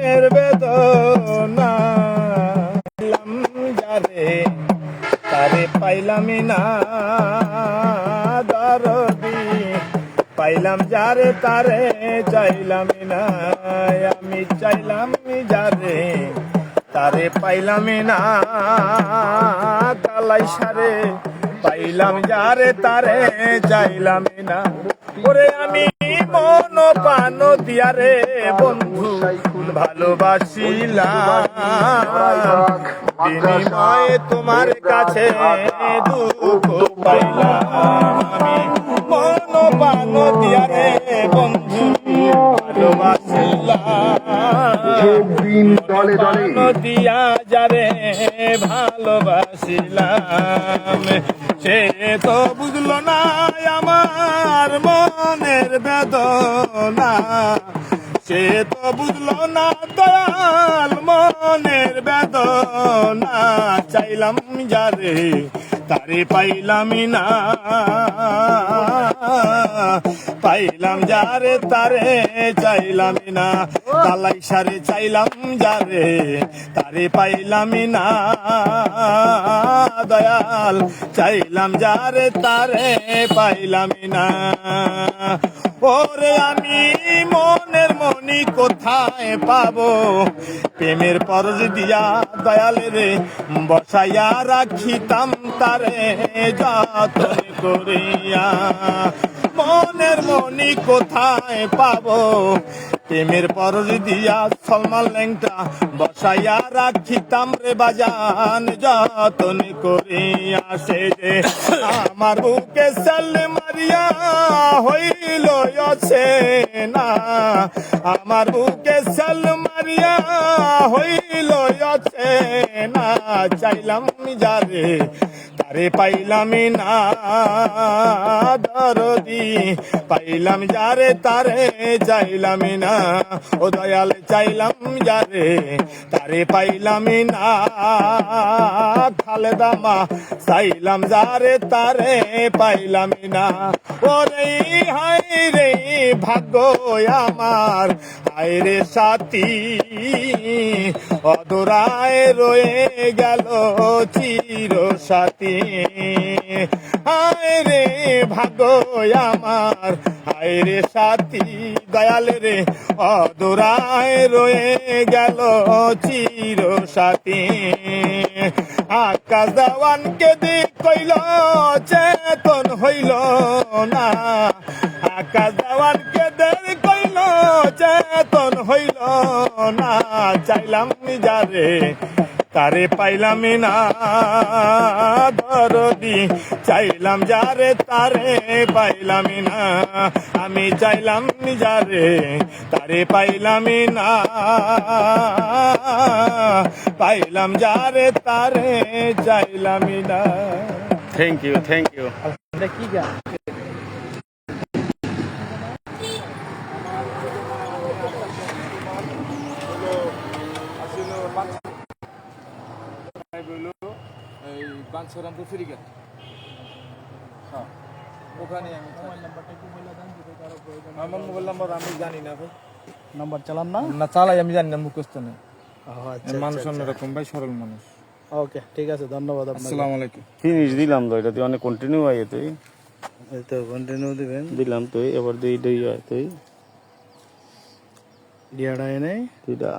মনের বেদনা পাইলাম যারে তারে পাইলামই না দরদি। পাইলাম যারে তারে চাইলামই না, আমি চাইলাম যারে তারে পাইলামই না। কালাই সারে, পাইলাম যারে তারে চাইলামই না। ওরে আমি মন পান দিয়ারে বন্ধু ভালোবাসিলাম। তোমার কাছে দুঃখ পাইলাম আমি মন পান দিয়ারে বন্ধু দলে দলে নদিয়া যারে ভালোবাসিলাম সে তো বুঝলো না আমার মনের বেদনা সে তো বুঝলো না দয়াল মনের বেদনা। চাইলাম যারে, তারে পাইলামই না। পাইলাম যারে, তারে চাইলামই না। তালাই সারে চাইলাম যারে, তারে পাইলামই না। দয়াল, চাইলাম যারে, তারে পাইলামই না। ওরে আমি মনের মনি কোথায় পাবো? প্রেমের পরজ দিয়া দয়ালে রে, বসাইয়া রাখিতাম তারে যতন করিয়া। মনের মনি কোথায় পাবো? প্রেমের পরজ দিয়া সলমান ল্যাংটা বসাইয়া রাখিতাম রে বাজান, যতন করিয়া সে যে আমার বুকে সাল মারিয়া হইল আছে না। আমার বুকে সাল মারিয়া হইল আছে না। চাইলাম যারে, তারে পাইলাম না। পাইলাম যারে তারে, চাইলাম না। ও দয়াল, চাইলাম যারে, তারে পাইলাম না। খালেদামা চাইলাম যারে তারে, পাইলাম না। ওরে হাই রে, ভাগ্য আমার। হায় রে সাথী অদরায় রয়ে গেল চির সাথী। হায় রে ভাগ্য আমার, হায় রে সাথী, দয়াল রে। অদরায় রয়ে গেল চির সাথী। আকাশ দেওয়ানকে দিক কইল চেতন হইল না। চাইলাম যারে তারে পাইলাম না দরদি। চাইলাম যারে তারে পাইলাম না আমি চাইলাম যারে তারে পাইলাম না। পাইলাম যারে তারে চাইলাম না। থ্যাংক ইউ থ্যাংক ইউ কি বাঞ্ছরামপুর ফেরিঘাট হ্যাঁ ওখানে আমি আমার মোবাইল নাম্বার আমি জানি না ভাই। নাম্বার চালান না? না চালাই আমি জানি না মুখস্থ নেই। আচ্ছা, মানুষ অন্যরকম ভাই সরল মানুষ। ওকে ঠিক আছে ধন্যবাদ আপনাকে। আসসালামু আলাইকুম। ফিনিশ দিলাম তো এটা তুই অনেক কন্টিনিউ আয় তুই। এই তো কন্টিনিউ দিবেন। দিলাম তুই এবার দুই দুই তুই। ডিয়াডা এনে দুইটা